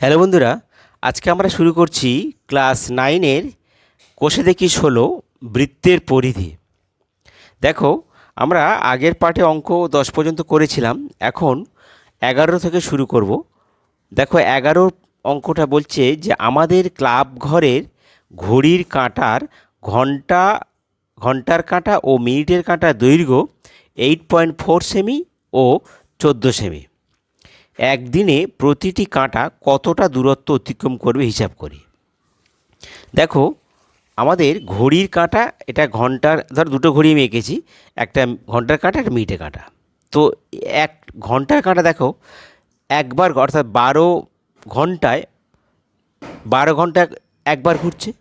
Hello বন্ধুরা, আজকে আমরা শুরু করছি ক্লাস নাইনের কোষে দেখি ষোলো বৃত্তের পরিধি। দেখো, আমরা আগের পাঠে অঙ্ক দশ পর্যন্ত করেছিলাম, এখন এগারো থেকে শুরু করব। দেখো এগারোর অঙ্কটা বলছে যে আমাদের ক্লাব ঘরের ঘড়ির কাঁটার ঘণ্টা, ঘণ্টার কাঁটা ও মিনিটের কাঁটার দৈর্ঘ্য এইট পয়েন্ট ফোর সেমি ও চোদ্দ সেমি একদিনে প্রতিটি কাঁটা কতটা দূরত্ব অতিক্রম করবে হিসাব করি। দেখো, আমাদের ঘড়ির কাঁটা, এটা ঘণ্টার, ধর দুটো ঘড়ি আমি এঁকেছি, একটা ঘণ্টার কাঁটা, একটা মিনিটের কাঁটা। তো এক ঘণ্টার কাঁটা দেখো, একবার, অর্থাৎ বারো ঘন্টায়, বারো ঘণ্টা একবার ঘুরছে,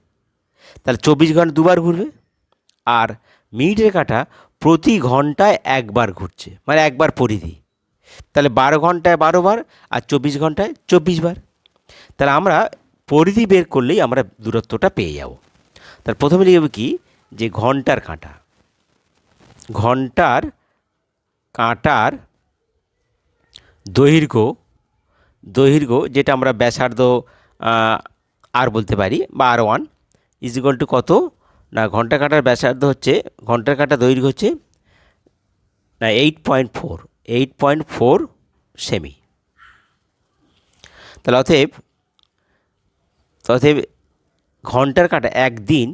তাহলে চব্বিশ ঘণ্টা দুবার ঘুরবে, আর মিনিটের কাঁটা প্রতি ঘন্টায় একবার ঘুরছে মানে একবার পরিধি। তাহলে বারো ঘন্টায় বারো বার আর চব্বিশ ঘন্টায় চব্বিশ বার। তাহলে আমরা পরিধি বের করলেই আমরা দূরত্বটা পেয়ে যাব। তার প্রথমে লিখব কি? যে ঘণ্টার কাঁটা। ঘণ্টার কাঁটার দৈর্ঘ্য দৈর্ঘ্য যেটা আমরা ব্যাসার্ধ আর বলতে পারি, বা r one is equal to কত? না, ঘণ্টা কাঁটার ব্যাসার্ধ হচ্ছে, ঘণ্টার কাঁটা দৈর্ঘ্য হচ্ছে, না eight point four eight point four semi তাহলে অতএব অতএব ঘণ্টার কাটা একদিন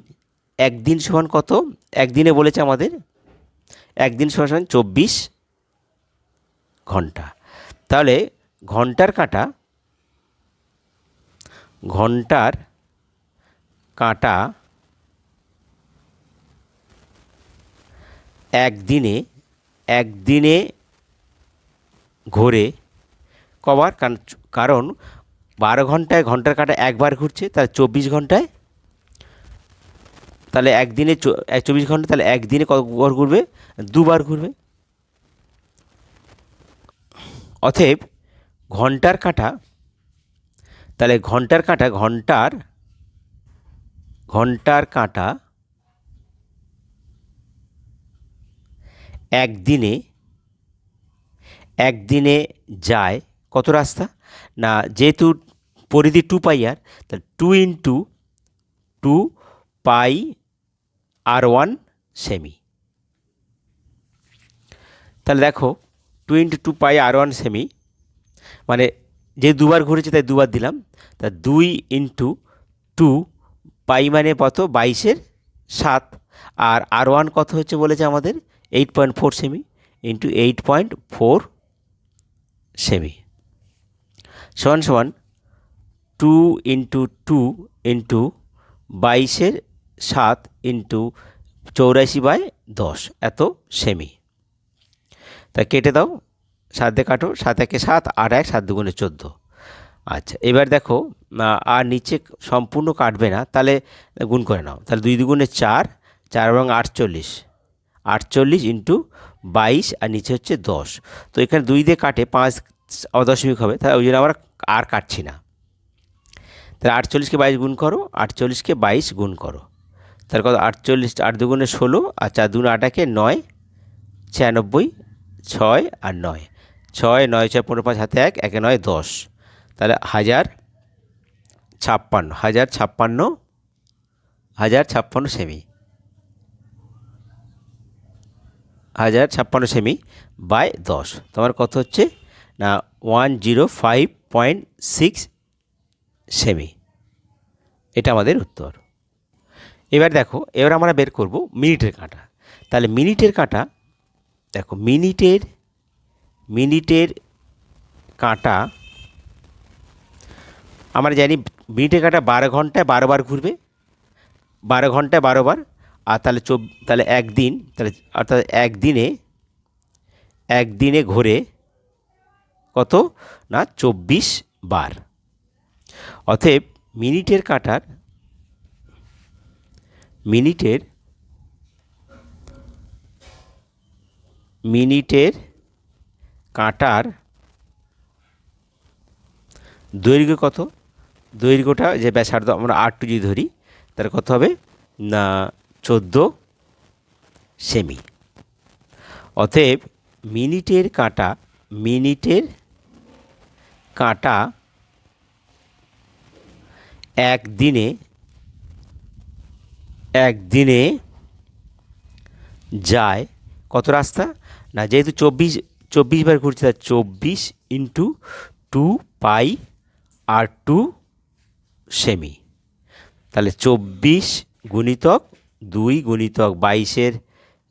একদিন সমান কত? একদিনে বলেছে আমাদের, একদিন সমান চব্বিশ ঘণ্টা। তাহলে ঘণ্টার কাটা, ঘণ্টার কাঁটা একদিনে একদিনে ঘোরে, কবার কারণ- বারো ঘন্টায় ঘণ্টার কাটা একবার ঘুরছে, তাহলে চব্বিশ ঘন্টায়? তাহলে একদিনে চব্বিশ ঘণ্টা, তাহলে একদিনে কতবার ঘুরবে? দুবার ঘুরবে। অতএব ঘণ্টার কাঁটা, তাহলে ঘণ্টার কাঁটা ঘণ্টার ঘণ্টার কাঁটা একদিনে একদিনে যায়, কত রাস্তা? না, যেহেতু পরিধি টু পাই আর তাহলে two into two pi r one semi তাহলে দেখো two into two pi r one semi মানে যে দুবার ঘুরেছে, তাই দুবার দিলাম, তা দুই ইন্টু টু পাই মানে কত? বাইশের সাত। আর আর ওয়ান কত হচ্ছে বলেছে আমাদের? Eight point four semi into eight point four semi. সমান সমান টু ইন্টু টু ইন্টু বাইশের সাত ইন্টু চৌরাশি বাই দশ। এত সেমি। তা কেটে দাও, সাত দিয়ে কাটো, সাত একে সাত আর এক, সাত দুগুণে চোদ্দ। আচ্ছা এবার দেখো আর নিচে সম্পূর্ণ কাটবে না, তাহলে গুণ করে নাও। তাহলে দুই দুগুণে চার চার এবং আটচল্লিশ। আটচল্লিশ ইন্টু বাইশ আর নিচে হচ্ছে দশ। তো এখানে দুই দিয়ে কাটে, পাঁচ অদশমিক হবে। তাহলে ওই জন্য আমরা আর কাটছি না। তাহলে আটচল্লিশকে বাইশ গুণ করো, আটচল্লিশকে বাইশ গুণ করো। তাহলে কত? আটচল্লিশ, আট দুগুণে ষোলো আর চার দুগুণে আটাকে নয়, ছিয়ানব্বই, ছয় আর নয়। ছয় নয়, ছয়, পনেরো, পাঁচ হাতে এক, একে নয়, দশ। তাহলে হাজার ছাপ্পান্ন হাজার ছাপ্পান্ন হাজার ছাপ্পান্ন সেমি। হাজার ছাপ্পান্ন সেমি বাই দশ। তোমার কত হচ্ছে? না one zero five point six semi. এটা আমাদের উত্তর। এবার দেখো, এবার আমরা বের করব মিনিটের কাঁটা। তাহলে মিনিটের কাঁটা, দেখো, মিনিটের মিনিটের কাঁটা, আমরা জানি মিনিটের কাঁটা বারো ঘন্টায় বারোবার ঘুরবে। বারো ঘন্টায় বারোবার আর তাহলে চব, তাহলে একদিন, তাহলে অর্থাৎ একদিনে একদিনে ঘোরে কত? না, চব্বিশ বার। অতএব মিনিটের কাঁটার, মিনিটের মিনিটের কাঁটার দৈর্ঘ্য কত? দৈর্ঘ্যটা যে ব্যাসার্ধ আমরা আর টু যদি ধরি, তাহলে কত হবে? না চোদ্দ সেমি। অতএব মিনিটের কাঁটা মিনিটের কাঁটা একদিনে একদিনে যায় কত রাস্তা? না, যেহেতু চব্বিশ চব্বিশ বার ঘুরছে তার চব্বিশ into two pi r two semi. তাহলে চব্বিশ গুণিতক দুই গুণিতক বাইশের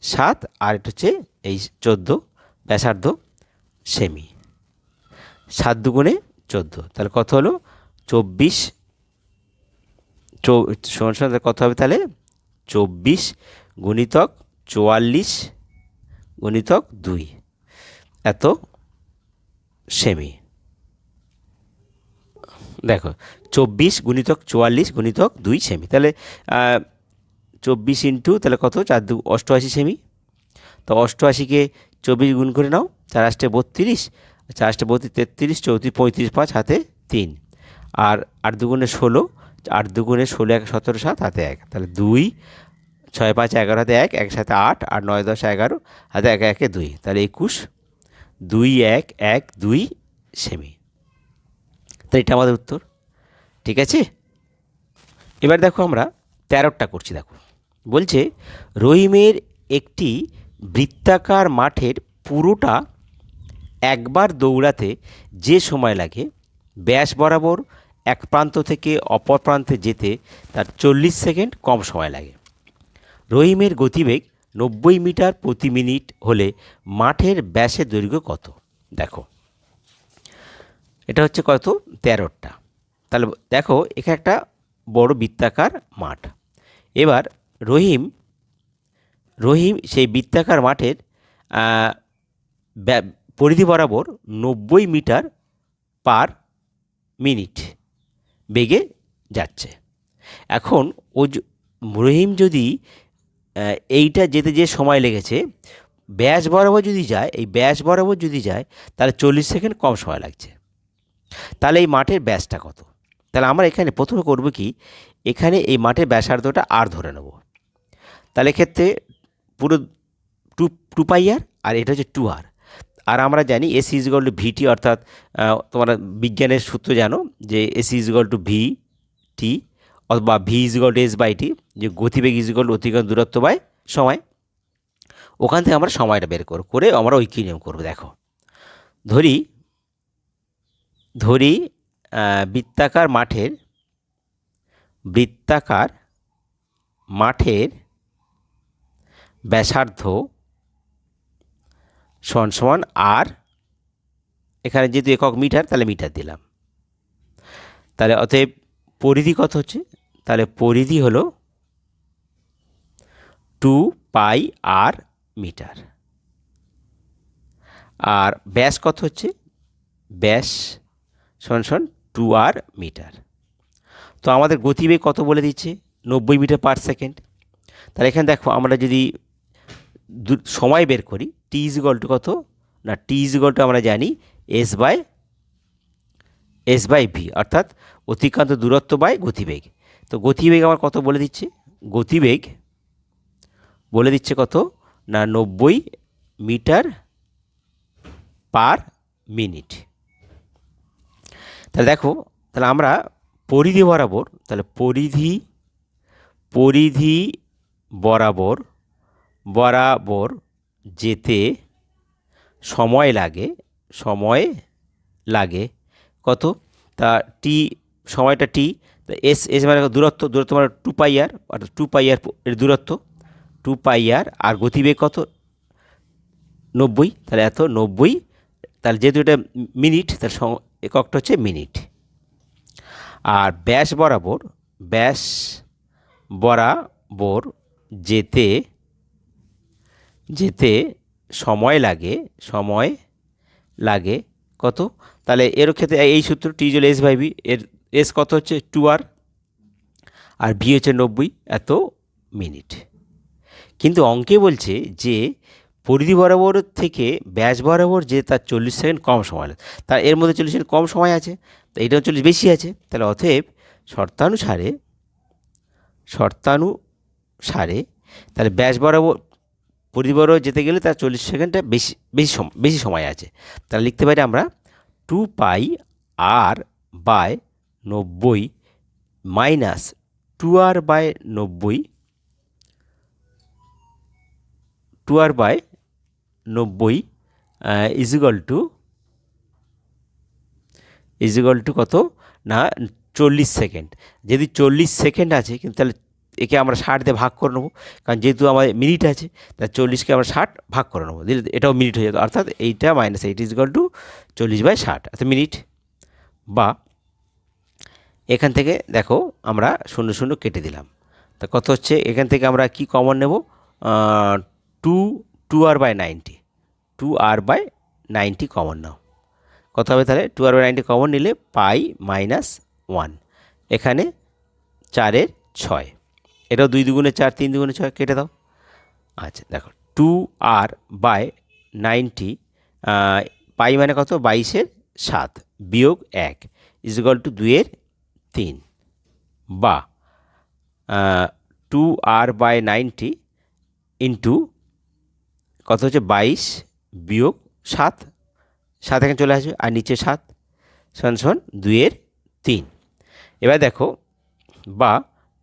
সাত, আর এটা হচ্ছে এই চোদ্দ ব্যাসার্ধ সেমি। সাত দুগুণে চোদ্দ, তাহলে কত হলো? চব্বিশ, চৌ, সমান কত হবে তাহলে? চব্বিশ গুণিতক চুয়াল্লিশ গুণিতক দুই, এত সেমি। দেখো, চব্বিশ গুণিতক চুয়াল্লিশ গুণিতক দুই সেমি, তাহলে চব্বিশ ইন্টু তাহলে কত? চার দু অষ্টআশি সেমি। তো অষ্টআশিকে চব্বিশ গুণ করে নাও, চার আষ্টে বত্রিশ, চার আষ্টে বত্রিশ, তেত্রিশ, চৌত্রিশ, পঁয়ত্রিশ, পাঁচ হাতে তিন। আর আট দুগুণে ষোলো আট দুগুণে ষোলো এক, সতেরো, সাত, হাতে এক। তাহলে দুই, ছয়, পাঁচ, এগারো, হাতে এক এক সাথে আট, আর নয়, দশ, এগারো, হাতে এক, একে, দুই। তাহলে একুশ, দুই, এক এক, দুই সেমি। তো এটা আমাদের উত্তর। ঠিক আছে? এবার দেখো আমরা তেরোটা করছি, দেখো। বলছে, রহিমের একটি বৃত্তাকার মাঠের পুরোটা একবার দৌড়াতে যে সময় লাগে, ব্যাস বরাবর এক প্রান্ত থেকে অপর প্রান্তে যেতে তার চল্লিশ সেকেন্ড কম সময় লাগে। রহিমের গতিবেগ নব্বই মিটার প্রতি মিনিট হলে মাঠের ব্যাসের দৈর্ঘ্য কত? দেখো। এটা হচ্ছে কত? তেরোটা তাহলে দেখো, এখানে একটা বড় বৃত্তাকার মাঠ। এবার রহিম রহিম সেই বৃত্তাকার মাঠের পরিধি বরাবর নব্বই মিটার পার মিনিট বেগে যাচ্ছে। এখন ও রহিম যদি এইটা যেতে যে সময় লেগেছে, ব্যাস বরাবর যদি যায়, এই ব্যাস বরাবর যদি যায়, তাহলে চল্লিশ সেকেন্ড কম সময় লাগছে। তাহলে এই মাঠের ব্যাসটা কত? তাহলে আমরা এখানে প্রথমে করব কি, এখানে এই মাঠের ব্যাসার্ধটা আর ধরে নেব। তাহলে এক্ষেত্রে পুরো টু টু পাই আর আর এটা হচ্ছে টু আর আর আমরা জানি এস ইজগল টু ভিটি অর্থাৎ তোমরা বিজ্ঞানের সূত্র জানো যে s equal to v t অথবা v equal to s by t যে গতিবেগ ইজগল অতিক্রম দূরত্ব বাই সময়। ওখান থেকে আমরা সময়টা বের করব করে আমরা কী নিয়ম করব, দেখো। ধরি ধরি বৃত্তাকার মাঠের বৃত্তাকার মাঠের ব্যাসার্ধ সমান সমান আর এখানে যেহেতু একক মিটার, তাহলে মিটার দিলাম। তাহলে অতএব পরিধি কত হচ্ছে? তাহলে পরিধি হলো টু পাই আর মিটার। আর ব্যাস কত হচ্ছে? ব্যাস সমান সমান টু আর মিটার। তো আমাদের গতিবেগ কত বলে দিচ্ছে? নব্বই মিটার পার সেকেন্ড তাহলে এখানে দেখো, আমরা যদি সময় বের করি টি ইজ টু কত? না টি ইজ টু আমরা জানি s by s by v অর্থাৎ অতিক্রান্ত দূরত্ব বাই গতিবেগ। তো গতিবেগ আমার কত বলে দিচ্ছে? গতিবেগ বলে দিচ্ছে কত? না, নব্বই মিটার পার মিনিট। তাহলে দেখো, তাহলে আমরা পরিধি বরাবর, তাহলে পরিধি পরিধি বরাবর বরাবর যেতে সময় লাগে সময় লাগে। কত? তা টি সময়টা টি তা এস এস মানে দূরত্ব দূরত্ব মানে টু পাই আর অর্থাৎ টু পাই আর এর দূরত্ব। টু পাই আর আর গতিবেগ কত? নব্বই। তাহলে এত নব্বই। তাহলে যেহেতু এটা মিনিট তার এককটা হচ্ছে মিনিট আর ব্যাস বরাবর ব্যাস বরাবর যেতে যেতে সময় লাগে সময় লাগে, কত? তাহলে এর ক্ষেত্রে এই সূত্র টি জল এস বাই বি এর এস কত হচ্ছে? টু আর আর ভি হচ্ছে নব্বই, এত মিনিট। কিন্তু অঙ্কে বলছে যে পরিধি বরাবর থেকে ব্যাস বরাবর যে তার চল্লিশ সেকেন্ড কম সময় লাগে। তার এর মধ্যে চল্লিশ সেকেন্ড কম সময় আছে, তো এইটাও চল্লিশ বেশি আছে, তাহলে অতএব শর্তানুসারে শর্তানুসারে তাহলে ব্যাস বরাবর পরিধি বরাবর যেতে গেলে তার চল্লিশ সেকেন্ডটা বেশি বেশি বেশি সময় আছে। তাহলে লিখতে পারি আমরা টু পাই আর বাই নব্বই মাইনাস টু আর বাই নব্বই টু আর বাই নব্বই ইজিক্যাল টু ইজিক্যাল টু কত? না, চল্লিশ সেকেন্ড। যদি চল্লিশ সেকেন্ড আছে, কিন্তু তাহলে একে আমরা ষাট দিয়ে ভাগ করে নেব। কারণ যেহেতু আমাদের মিনিট আছে, তাহলে চল্লিশকে আমরা ষাট ভাগ করে নেব। দিলে এটাও মিনিট হয়ে যেত। অর্থাৎ এইটা মাইনাস এইট ইজিক্যাল টু চল্লিশ বাই ষাট। অর্থাৎ মিনিট। বা এখান থেকে দেখো আমরা শূন্য শূন্য কেটে দিলাম। তা কত হচ্ছে? এখান থেকে আমরা কি কমন নেব? Two two r by ninety two r by ninety common নাও। কত হবে তাহলে? Two r by ninety common নিলে পাই মাইনাস ওয়ান এখানে চারের ছয়। এটাও দুই দুগুণে চার, তিন দুগুণে ছয়, কেটে দাও। আচ্ছা দেখো two r by ninety pi মানে কত? বাইশের সাত বিয়োগ এক ইজিক্যাল টু দুইয়ের তিন। বা two r by ninety into কত হচ্ছে? বাইশ বিয়োগ সাত। সাত এখানে চলে আসবে, আর নিচে সাত শোন সন দুইয়ের তিন। এবার দেখো, বা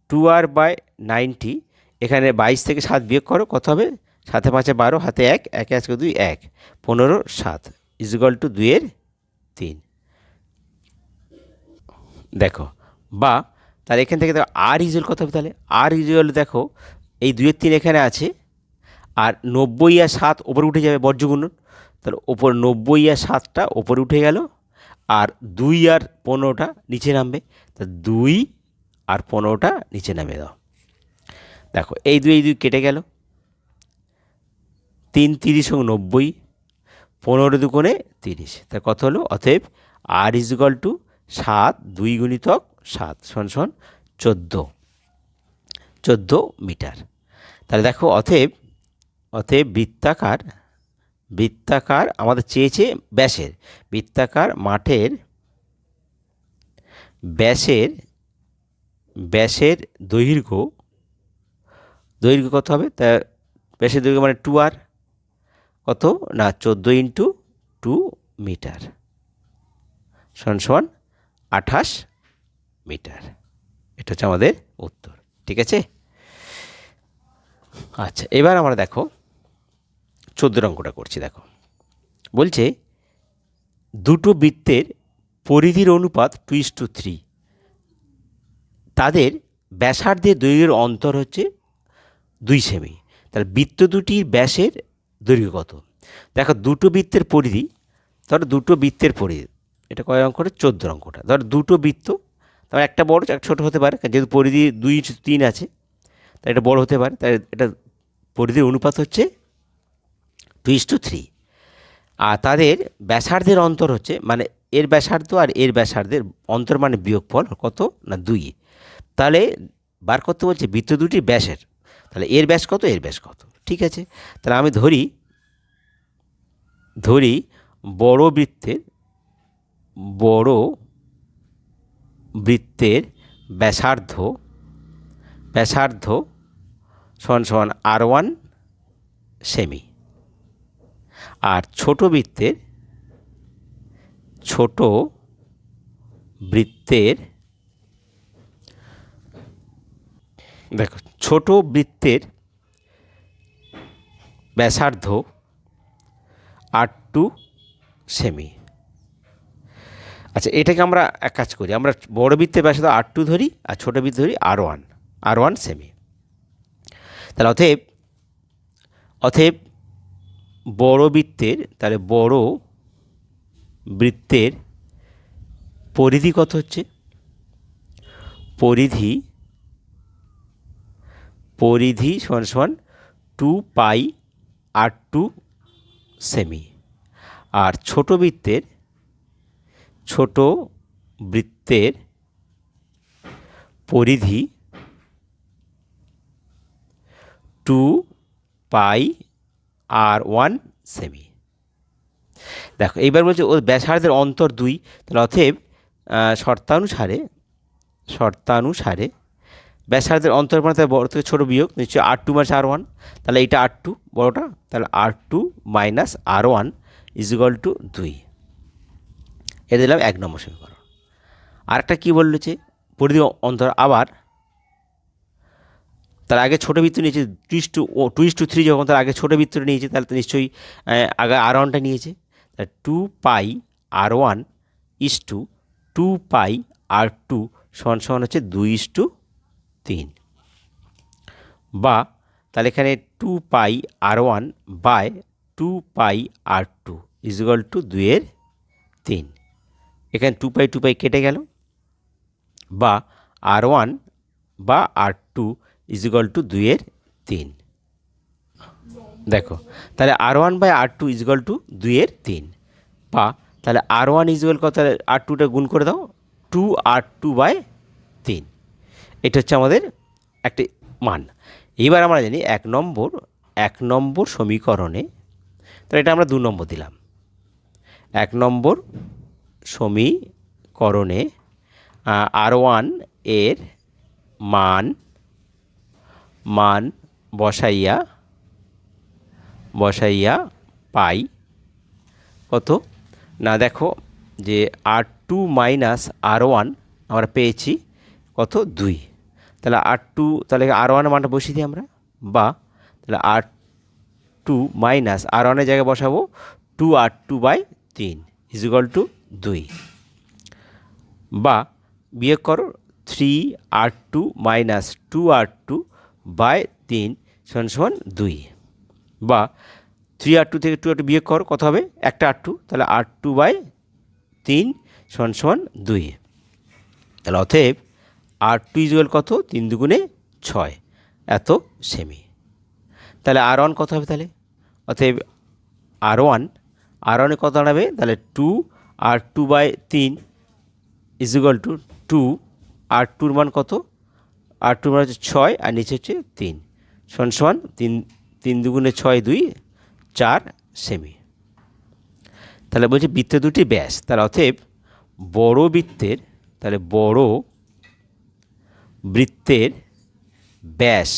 টু আর বাই নাইনটি, এখানে বাইশ থেকে সাত বিয়োগ করো, কত হবে? সাথে পাঁচে বারো, হাতে এক, একে আজকে দুই, এক। পনেরো, সাত ইজিক্যাল টু দুইয়ের তিন। দেখো, বা, তাহলে এখান থেকে দেখো আর ইজুয়াল কত হবে তাহলে? আর ইজুয়াল দেখো, এই দুইয়ের তিন এখানে আছে, আর নব্বই আর সাত ওপরে উঠে যাবে বর্জ্যগুণন তাহলে ওপর নব্বই আর সাতটা ওপরে উঠে গেল, আর দুই আর পনেরোটা নিচে নামবে। তা দুই আর পনেরোটা নিচে নামে দাও। দেখো, এই দুই এই দুই কেটে গেল। তিন, তিরিশ এবং নব্বই, পনেরো দুগুণে তিরিশ। তা কত হলো? অতএব আর ইজুগাল টু সাত দুই গুণিতক সাত সন সন চোদ্দ। চোদ্দ মিটার। তাহলে দেখো, অতএব অতএব বৃত্তাকার বৃত্তাকার আমাদের চেয়েছে ব্যাসের। বৃত্তাকার মাঠের, ব্যাসের ব্যাসের দৈর্ঘ্য দৈর্ঘ্য কত হবে? তা ব্যাসের দৈর্ঘ্য মানে টু আর কত? না, চোদ্দ ইন্টু টু মিটার সমান সমান আঠাশ মিটার এটা হচ্ছে আমাদের উত্তর, ঠিক আছে? আচ্ছা এবার আমরা দেখো চোদ্দোর অঙ্কটা করছি, দেখো। বলছে, দুটো বৃত্তের পরিধির অনুপাত টু ইস টু থ্রি তাদের ব্যাসার্ধের দৈর্ঘ্যের অন্তর হচ্ছে দুই সেমি। তাহলে বৃত্ত দুটির ব্যাসের দৈর্ঘ্য কত? দেখো, দুটো বৃত্তের পরিধি, ধরো দুটো বৃত্তের পরিধি, এটা কয় অঙ্কটা চোদ্দ অঙ্কটা। ধর দুটো বৃত্ত তার একটা বড়, একটা ছোটো হতে পারে যেহেতু পরিধি দুই তিন আছে তাই এটা বড় হতে পারে তাই এটা পরিধির অনুপাত হচ্ছে টু ইস টু থ্রি। আর তাদের ব্যাসার্ধের অন্তর হচ্ছে মানে এর ব্যাসার্ধ আর এর ব্যাসার্ধের অন্তর মানে বিয়োগফল কত? না দুই। তাহলে বার করতে বলছে বৃত্ত দুটি ব্যাসের। তাহলে এর ব্যাস কত? এর ব্যাস কত? ঠিক আছে? তাহলে আমি ধরি ধরি বড় বৃত্তের বড় বৃত্তের ব্যাসার্ধ ব্যাসার্ধ সমান সমান আর ওয়ান সেমি। আর ছোট বৃত্তের ছোট বৃত্তের দেখো, ছোট বৃত্তের ব্যাসার্ধ আট টু সেমি। আচ্ছা এটাকে আমরা এক কাজ করি, আমরা বড় বৃত্তের ব্যাসার্ধ আর টু ধরি আর ছোটো বৃত্ত ধরি আর ওয়ান আর ওয়ান সেমি। তাহলে অতএব অতএব বড় বৃত্তের, তাহলে বড় বৃত্তের পরিধি কত হচ্ছে? পরিধি পরিধি সমান সমান টু পাই আর টু সেমি। আর ছোট বৃত্তের ছোট বৃত্তের পরিধি টু পাই আর ওয়ান সেমি। দেখো, এইবার বলছে ও ব্যাসার্ধের অন্তর দুই, তাহলে অতএব শর্তানুসারে শর্তানুসারে ব্যাসার্ধের অন্তর মানে তার বড় থেকে ছোটো বিয়োগ, নিশ্চয়ই r two minus r one তাহলে এইটা আর টু বড়োটা, তাহলে r two minus r one equal to দুই। এটা দিলাম এক নম্বর সমীকরণ। আরেকটা কী বলল যে, পরিধি অন্তর আবার তার আগে ছোটো বৃত্ত নিয়েছে টুইস টু ও টুইস টু থ্রি যখন তার আগে ছোটো বৃত্তটা নিয়েছে, তাহলে তো নিশ্চয়ই আগে আর ওয়ানটা নিয়েছে। তাহলে two pi r one is to two pi r two সমান সমান হচ্ছে দুই ইস টু তিন। বা, তাহলে এখানে two pi r one by two pi r two equal to দুইয়ের তিন। এখানে টু পাই টু পাই কেটে গেল। বা আর ওয়ান বা আর টু ইজুয়াল টু দুইয়ের তিন। দেখো, তাহলে r one by r two equal to দুইয়ের তিন। বা, তাহলে আর ওয়ান ইজুয়াল কত? আর টুটা গুণ করে দাও। টু আর টু বাই এটা হচ্ছে আমাদের একটি মান। এইবার আমরা জানি এক নম্বর এক নম্বর সমীকরণে, তাহলে এটা আমরা দু নম্বর দিলাম। এক নম্বর সমীকরণে আর ওয়ানের মান মান বসাইয়া বসাইয়া পাই। কত? না, দেখো যে r two minus r one আমরা পেয়েছি, কত? দুই। তাহলে আর টু তাহলে আর ওয়ানের মানটা বসিয়ে দিই আমরা। বা, তাহলে আর টু মাইনাস আর ওয়ানের জায়গায় বসাবো টু আর টু বাই তিন ইজিক্যাল টু দুই। বা, বিয়োগ করো three r two minus two r two by তিন সমান সমান দুই। বা থ্রি আর টু থেকে টু আর টু বিয়োগ করো, কত হবে? একটা আর টু তাহলে আর টু বাই তিন সমান সমান দুই। তাহলে অতএব আর টু ইজুয়াল কত? তিন দুগুণে ছয়। এত সেমি। তাহলে আর ওয়ান কত হবে তাহলে? অতএব আর ওয়ান। আর ওয়ানে কত দাঁড়াবে? তাহলে টু। আর টু বাই তিন ইজুগাল টু টু। আর টুর মান কত? আর টুর মান হচ্ছে ছয়, আর নিচে হচ্ছে তিন। সমান সমান তিন তিন দুগুণে ছয় দুই, চার সেমি। তাহলে বলছে বৃত্ত দুটি ব্যাস। তাহলে অতএব বড় বৃত্তের, তাহলে বড় বৃত্তের ব্যাস।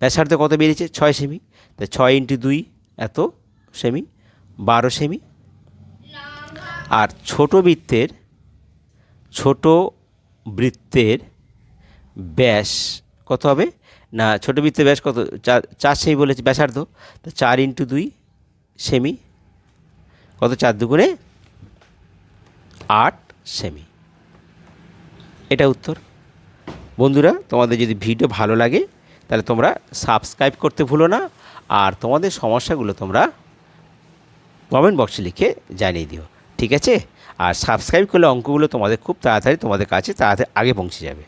ব্যাসার্ধ কত বেরিয়েছে? ছয় সেমি। তা ছয় ইন্টু দুই এত সেমি, বারো সেমি। আর ছোট বৃত্তের ছোট বৃত্তের ব্যাস কত হবে? না, ছোট বৃত্তের ব্যাস কত? চার চার সেমি বলেছে ব্যাসার্ধ। তা চার ইন্টু দুই সেমি, কত? চার দুগুণে আট সেমি। এটা উত্তর। বন্ধুরা, তোমাদের যদি ভিডিও ভালো লাগে, তাহলে তোমরা সাবস্ক্রাইব করতে ভুলো না, আর তোমাদের সমস্যাগুলো তোমরা কমেন্ট বক্সে লিখে জানিয়ে দিও, ঠিক আছে? আর সাবস্ক্রাইব করলে অঙ্কগুলো তোমাদের খুব তাড়াতাড়ি তোমাদের কাছে তাড়াতাড়ি আগে পৌঁছে যাবে।